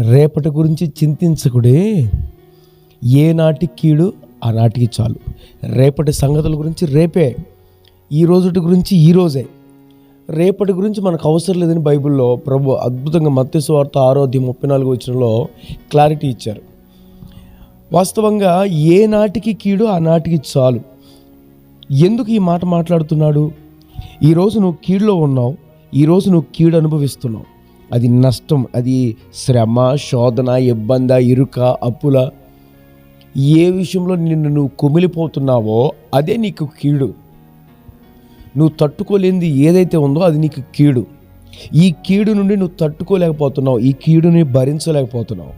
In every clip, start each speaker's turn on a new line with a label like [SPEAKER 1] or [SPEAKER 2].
[SPEAKER 1] రేపటి గురించి చింతించకుడే. ఏనాటి కీడు ఆనాటికి చాలు. రేపటి సంగతుల గురించి రేపే. ఈ రోజుటి గురించి ఈరోజే రేపటి గురించి మనకు అవసరం లేదని బైబిల్లో ప్రభు అద్భుతంగా మత్స్యవార్త ఆరోగ్యం ముప్పై నాలుగు వచ్చినలో క్లారిటీ ఇచ్చారు. వాస్తవంగా ఏ నాటికి కీడు ఆ నాటికి చాలు. ఎందుకు ఈ మాట మాట్లాడుతున్నాడు? ఈరోజు నువ్వు కీడులో ఉన్నావు. ఈరోజు నువ్వు కీడు అనుభవిస్తున్నావు. అది నష్టం అది శ్రమ శోధన ఇబ్బంది ఇరుక అప్పుల. ఏ విషయంలో నిన్ను నువ్వు కుమిలిపోతున్నావో అదే నీకు కీడు. నువ్వు తట్టుకోలేనిది ఏదైతే ఉందో అది నీకు కీడు. ఈ కీడు నుండి నువ్వు తట్టుకోలేకపోతున్నావు. ఈ కీడుని భరించలేకపోతున్నావు.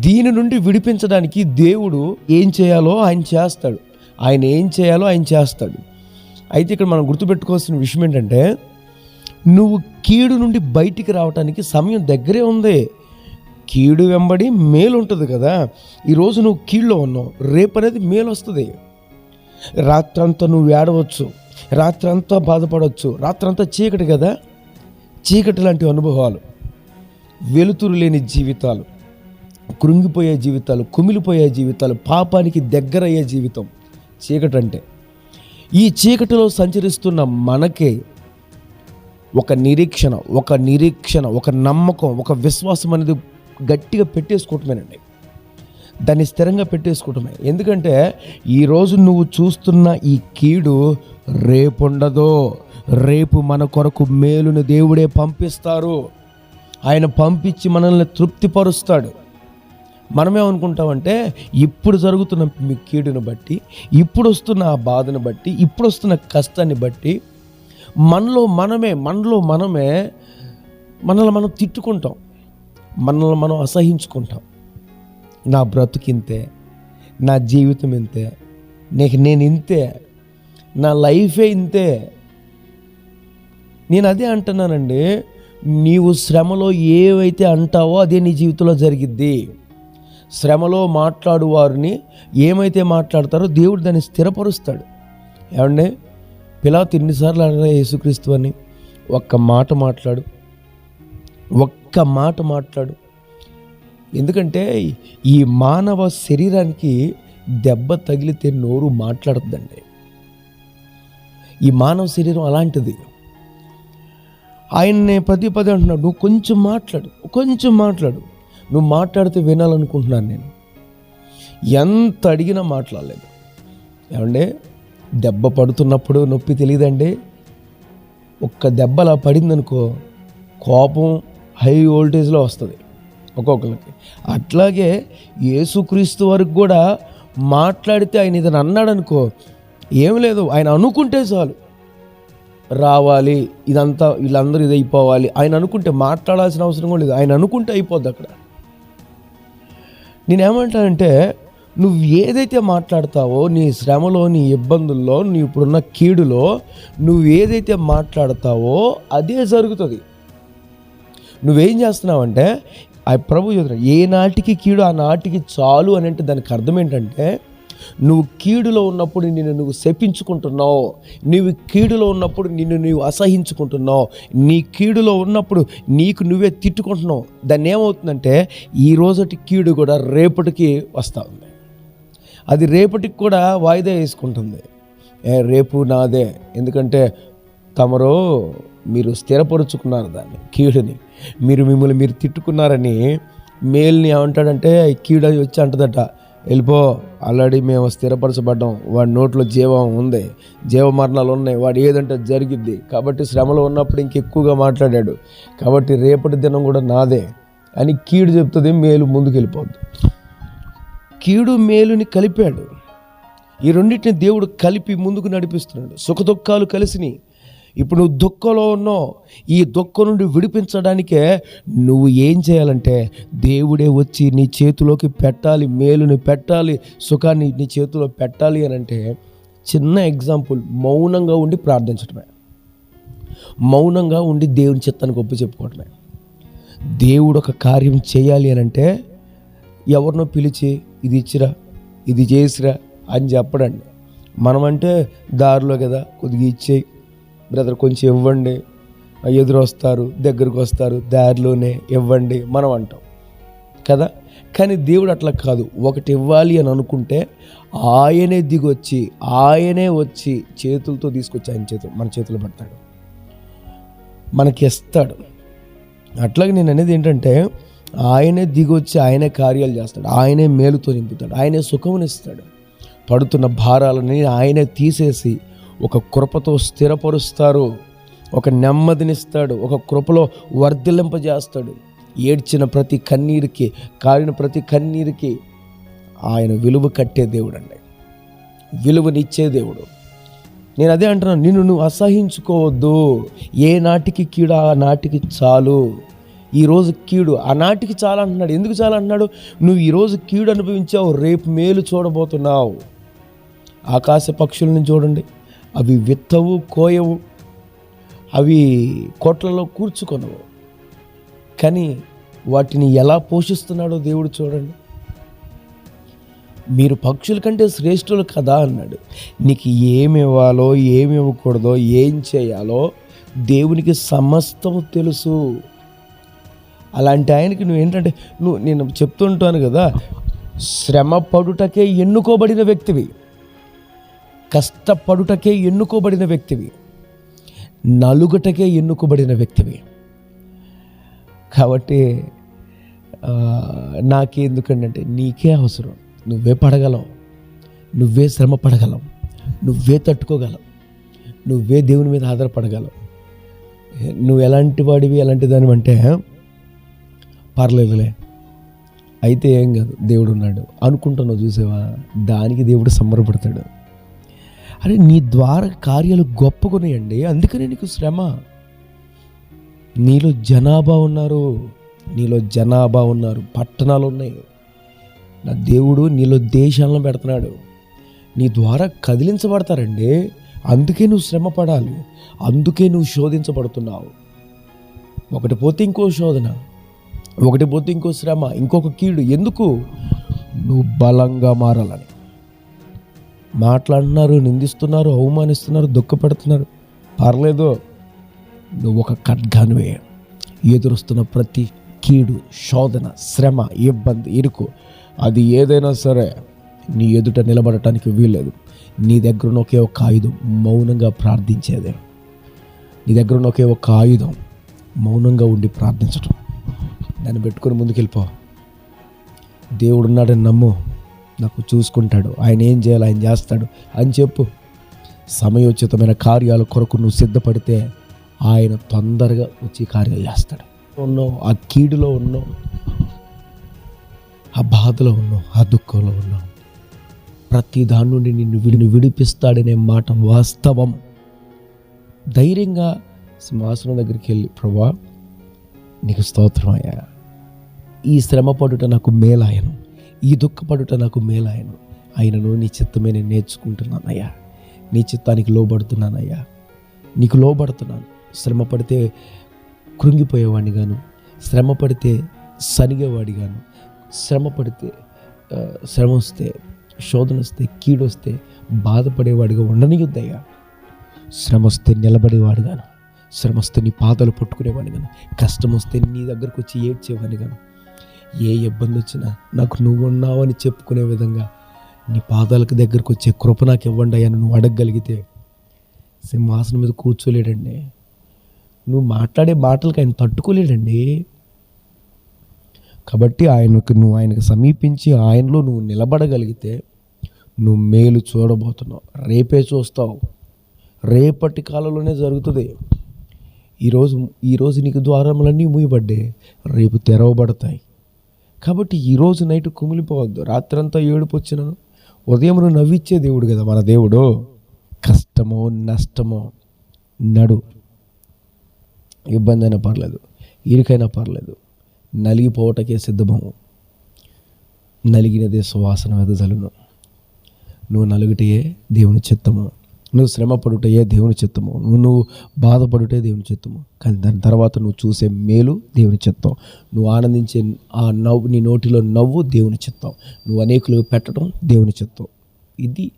[SPEAKER 1] దీని నుండి విడిపించడానికి దేవుడు ఏం చేయాలో ఆయన చేస్తాడు. ఆయన ఏం చేయాలో ఆయన చేస్తాడు. అయితే ఇక్కడ మనం గుర్తుపెట్టుకోవాల్సిన విషయం ఏంటంటే నువ్వు కీడు నుండి బయటికి రావడానికి సమయం దగ్గరే ఉంది. కీడు వెంబడి మేలు ఉంటుంది కదా. ఈరోజు నువ్వు కీడులో ఉన్నావు. రేపు అనేది మేలు వస్తుంది. రాత్రంతా నువ్వు ఏడవచ్చు. రాత్రంతా బాధపడవచ్చు. రాత్రంతా చీకటి కదా. చీకటి లాంటి అనుభవాలు. వెలుతురు లేని జీవితాలు. కృంగిపోయే జీవితాలు కుమిలిపోయే జీవితాలు పాపానికి దగ్గరయ్యే జీవితం. చీకటి అంటే ఈ చీకటిలో సంచరిస్తున్న మనకే ఒక నిరీక్షణ ఒక నిరీక్షణ ఒక నమ్మకం ఒక విశ్వాసం అనేది గట్టిగా పెట్టేసుకోవటమేనండి. దాన్ని స్థిరంగా పెట్టేసుకోవటమే. ఎందుకంటే ఈరోజు నువ్వు చూస్తున్న ఈ కీడు రేపుండదో. రేపు మన కొరకు మేలును దేవుడే పంపిస్తారు. ఆయన పంపించి మనల్ని తృప్తిపరుస్తాడు. మనమేమనుకుంటామంటే ఇప్పుడు జరుగుతున్న మీ కీడును బట్టి ఇప్పుడు వస్తున్న ఆ బాధను బట్టి ఇప్పుడు వస్తున్న కష్టాన్ని బట్టి మనలో మనమే మనలో మనమే మనల్ని మనం తిట్టుకుంటాం. మనల్ని మనం అసహించుకుంటాం. నా బ్రతుకింతే నా జీవితం ఇంతే నీకు నేను ఇంతే నా లైఫే ఇంతే. నేను అదే అంటున్నానండి నీవు శ్రమలో ఏవైతే అంటావో అదే నీ జీవితంలో జరిగిద్ది. శ్రమలో మాట్లాడు వారిని ఏమైతే మాట్లాడతారో దేవుడు దాన్ని స్థిరపరుస్తాడు. ఏమండి? పిలా ఎన్నిసార్లు అడిగిన యేసుక్రీస్తు అని? ఒక్క మాట మాట్లాడు. ఒక్క మాట మాట్లాడు. ఎందుకంటే ఈ మానవ శరీరానికి దెబ్బ తగిలితే నోరు మాట్లాడుతుందండి ఈ మానవ శరీరం అలాంటిది. ఆయన్ని పది పది అంటున్నాడు. నువ్వు కొంచెం మాట్లాడు. కొంచెం మాట్లాడు. నువ్వు మాట్లాడితే వినాలనుకుంటున్నాను నేను. ఎంత అడిగినా మాట్లాడలేదు. ఏమంటే దెబ్బ పడుతున్నప్పుడు నొప్పి తెలియదండి. ఒక్క దెబ్బ అలా పడిందనుకో కోపం హై వోల్టేజ్లో వస్తుంది ఒక్కొక్కరికి అట్లాగే యేసుక్రీస్తు వరకు కూడా మాట్లాడితే ఆయన ఇదని అన్నాడనుకో ఏం లేదు ఆయన అనుకుంటే చాలు. రావాలి ఇదంతా వీళ్ళందరూ ఇది అయిపోవాలి ఆయన అనుకుంటే మాట్లాడాల్సిన అవసరం కూడా లేదు. ఆయన అనుకుంటే అయిపోద్ది అక్కడ. నేనేమంటానంటే నువ్వు ఏదైతే మాట్లాడతావో నీ శ్రమలో నీ ఇబ్బందుల్లో నీ ఇప్పుడున్న కీడులో నువ్వు ఏదైతే మాట్లాడతావో అదే జరుగుతుంది. నువ్వేం చేస్తున్నావంటే ఆ ప్రభు చెప్తున్నాడు ఏ నాటికి కీడు ఆ నాటికి చాలు అని అంటే దానికి అర్థం ఏంటంటే నువ్వు కీడులో ఉన్నప్పుడు నిన్ను నువ్వు శపించుకుంటున్నావు. నీవు కీడులో ఉన్నప్పుడు నిన్ను నువ్వు అసహించుకుంటున్నావు. నీ కీడులో ఉన్నప్పుడు నీకు నువ్వే తిట్టుకుంటున్నావు. దాన్ని ఏమవుతుందంటే ఈ రోజటి కీడు కూడా రేపటికి వస్తూ ఉంది. అది రేపటికి కూడా వాయిదా వేసుకుంటుంది. ఏ రేపు నాదే. ఎందుకంటే తమరు మీరు స్థిరపరుచుకున్నారు దాన్ని కీడుని. మీరు మిమ్మల్ని మీరు తిట్టుకున్నారని మేల్ని ఏమంటాడంటే కీడు అది వచ్చి అంటదట. వెళ్ళిపో ఆల్రెడీ మేము స్థిరపరచబడ్డాం. వాడి నోట్లో జీవం ఉంది. జీవ మరణాలు ఉన్నాయి. వాడు ఏదంటే జరిగిద్ది. కాబట్టి శ్రమలో ఉన్నప్పుడు ఇంకెక్కువగా మాట్లాడాడు. కాబట్టి రేపటి దినం కూడా నాదే అని కీడు చెప్తుంది మేలు ముందుకు వెళ్ళిపోద్ది కీడు మేలుని కలిపాడు. ఈ రెండింటిని దేవుడు కలిపి ముందుకు నడిపిస్తున్నాడు. సుఖదుఖాలు కలిసిని ఇప్పుడు నువ్వు దుఃఖంలో ఉన్నావు. ఈ దుఃఖం నుండి విడిపించడానికే నువ్వు ఏం చేయాలంటే దేవుడే వచ్చి నీ చేతిలోకి పెట్టాలి మేలుని పెట్టాలి సుఖాన్ని నీ చేతిలో పెట్టాలి అని అంటే చిన్న ఎగ్జాంపుల్ మౌనంగా ఉండి ప్రార్థించడమే మౌనంగా ఉండి దేవుని చిత్తానికి ఒప్పు చెప్పుకోవడమే దేవుడు ఒక కార్యం చేయాలి అని అంటే ఎవరినో పిలిచి ఇది ఇచ్చిరా ఇది చేసిరా అని చెప్పడండి. మనమంటే దారిలో కదా కొద్దిగా ఇచ్చేయి. బ్రదర్ కొంచెం ఇవ్వండి. ఎదురు వస్తారు దగ్గరకు వస్తారు దారిలోనే ఇవ్వండి మనం అంటాం. కదా? కానీ దేవుడు అట్లా కాదు. ఒకటి ఇవ్వాలి అని అనుకుంటే ఆయనే దిగొచ్చి ఆయనే వచ్చి చేతులతో తీసుకొచ్చి ఆయన చేతులు మన చేతులు పెడతాడు. మనకి ఇస్తాడు. అట్లాగే నేను అనేది ఏంటంటే ఆయనే దిగొచ్చి ఆయనే కార్యాలు చేస్తాడు. ఆయనే మేలుతో నింపుతాడు. ఆయనే సుఖమునిస్తాడు. పడుతున్న భారాలని ఆయనే తీసేసి ఒక కృపతో స్థిరపరుస్తారు ఒక నెమ్మదినిస్తాడు. ఒక కృపలో వర్ధిల్లింపజేస్తాడు. ఏడ్చిన ప్రతి కన్నీరుకి కారిన ప్రతి కన్నీరుకి ఆయన విలువ కట్టే దేవుడు అండి విలువనిచ్చే దేవుడు. నేను అదే అంటున్నాను. నిన్ను నువ్వు అసహించుకోవద్దు. ఏ నాటికి కీడు ఆ నాటికి చాలు. ఈరోజు కీడు ఆ నాటికి చాలా అంటున్నాడు. ఎందుకు చాలా అంటున్నాడు? నువ్వు ఈరోజు కీడు అనుభవించావు. రేపు మేలు చూడబోతున్నావు. ఆకాశ పక్షులను చూడండి. అవి విత్తవు కోయవు అవి కోట్లలో కూర్చుకొనవు. కానీ వాటిని ఎలా పోషిస్తున్నాడో దేవుడు చూడండి. మీరు పక్షుల కంటే శ్రేష్ఠులు కదా అన్నాడు. నీకు ఏమి ఇవ్వాలో ఏమి ఇవ్వకూడదో ఏం చేయాలో దేవునికి సమస్తం తెలుసు. అలాంటి ఆయనకి నువ్వు ఏంటంటే నువ్వు నేను చెప్తుంటాను కదా శ్రమ పడుటకే ఎన్నుకోబడిన వ్యక్తివి. కష్టపడుటకే ఎన్నుకోబడిన వ్యక్తివి నలుగుటకే ఎన్నుకోబడిన వ్యక్తివి. కాబట్టి ఆ, నాకెందుకంటే నీకే అవసరం. నువ్వే పడగలవు. నువ్వే శ్రమ పడగలవు. నువ్వే తట్టుకోగలవు. నువ్వే దేవుని మీద ఆధారపడగలవు. నువ్వు ఎలాంటి వాడివి ఎలాంటి దాని అంటే పర్లేదులే. అయితే ఏం కాదు దేవుడు ఉన్నాడు అనుకుంటున్నావు చూసావా? దానికి దేవుడు సంబరపడతాడు. అరే నీ ద్వారా కార్యాలు గొప్పగున్నాయండి. అందుకనే నీకు శ్రమ. నీలో జనాభా ఉన్నారు నీలో జనాభా ఉన్నారు పట్టణాలు ఉన్నాయి. నా దేవుడు నీలో దేశాలను పెడుతున్నాడు. నీ ద్వారా కదిలించబడతారండి. అందుకే నువ్వు శ్రమ పడాలి. అందుకే నువ్వు శోధించబడుతున్నావు. ఒకటి పోతే ఇంకో శోధన ఒకటి పోతే ఇంకో శ్రమ ఇంకొక కీడు. ఎందుకు? నువ్వు బలంగా మారాలని. మాట్లాడుతున్నారు నిందిస్తున్నారు అవమానిస్తున్నారు దుఃఖపెడుతున్నారు. పర్లేదు నువ్వు ఒక ఖడ్గానివే. ఎదురుస్తున్న ప్రతి కీడు శోధన శ్రమ ఇబ్బంది ఇరుకు అది ఏదైనా సరే నీ ఎదుట నిలబడటానికి వీల్లేదు. నీ దగ్గర ఒకే ఒక ఆయుధం మౌనంగా ప్రార్థించేదే. నీ దగ్గర ఒకే ఒక ఆయుధం మౌనంగా ఉండి ప్రార్థించటం. దాన్ని పెట్టుకొని ముందుకెళ్ళిపో. దేవుడున్నాడని నమ్ము. నాకు చూసుకుంటాడు. ఆయన ఏం చేయాలి ఆయన చేస్తాడు అని చెప్పు. సమయోచితమైన కార్యాల కొరకు నువ్వు సిద్ధపడితే ఆయన తొందరగా వచ్చి కార్యాలు చేస్తాడు. ఉన్నావు ఆ కీడులో ఉన్నావు ఆ బాధలో ఉన్నావు ఆ దుఃఖంలో ఉన్నావు ప్రతి దాని నుండి నిన్ను విడిని విడిపిస్తాడనే మాట వాస్తవం. ధైర్యంగా సింహాసనం దగ్గరికి వెళ్ళి ప్రభా నీకు స్తోత్రమయ్యా ఈ శ్రమ పడుట నాకు మేలాయను ఈ దుఃఖపడుట నాకు మేలాయను ఆయనను నీ చిత్తమే నేను నేర్చుకుంటున్నానయ్యా. నీ చిత్తానికి లోబడుతున్నానయ్యా. నీకు లోబడుతున్నాను. శ్రమ పడితే కృంగిపోయేవాడిని గాను శ్రమ పడితే సనిగేవాడి గాను శ్రమ పడితే శ్రమ వస్తే శోధన వస్తే కీడొస్తే బాధపడేవాడిగా ఉండనియుద్దయ్యా. శ్రమ వస్తే నిలబడేవాడిగాను. శ్రమ వస్తే నీ పాదలు పట్టుకునేవాడిని గాను కష్టం వస్తే నీ దగ్గరకు వచ్చి ఏడ్చేవాడిని గాను ఏ ఇబ్బంది వచ్చినా నాకు నువ్వు ఉన్నావని చెప్పుకునే విధంగా నీ పాదాలకు దగ్గరకు వచ్చే కృప నాకు ఇవ్వండి అయ్యా నువ్వు అడగగలిగితే సింహాసనం మీద కూర్చోలేడండి. నువ్వు మాట్లాడే మాటలకు ఆయన తట్టుకోలేడండి. కాబట్టి ఆయనకు నువ్వు ఆయనకు సమీపించి ఆయనలో నువ్వు నిలబడగలిగితే నువ్వు మేలు చూడబోతున్నావు. రేపే చూస్తావు. రేపటి కాలంలోనే జరుగుతుంది. ఈరోజు ఈరోజు నీకు ద్వారములన్నీ మూయబడ్డాయి. రేపు తెరవబడతాయి. కాబట్టి ఈరోజు నైట్ కుమిలిపోవద్దు. రాత్రంతా ఏడుపు వచ్చినను. ఉదయం నువ్వు నవ్విచ్చే దేవుడు కదా మన దేవుడు. కష్టమో నష్టమో నడు. ఇబ్బంది అయినా పర్లేదు. ఇరుకైనా పర్లేదు. నలిగిపోవటకే సిద్ధమవు. నలిగినదే సువాసన వెదజలును నువ్వు నలుగుటయే దేవుని చిత్తము. నువ్వు శ్రమ పడుటయే దేవుని చిత్తము? నువ్వు నువ్వు బాధపడుటే దేవుని చిత్తము. కానీ దాని తర్వాత నువ్వు చూసే మేలు దేవుని చిత్తం. నువ్వు ఆనందించే ఆ నవ్వు నీ నోటిలో నవ్వు దేవుని చిత్తం. నువ్వు అనేకులకు పెట్టడం దేవుని చిత్తం. ఇది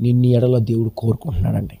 [SPEAKER 1] నిన్ను ఎడల దేవుడు కోరుకుంటున్నాడండి.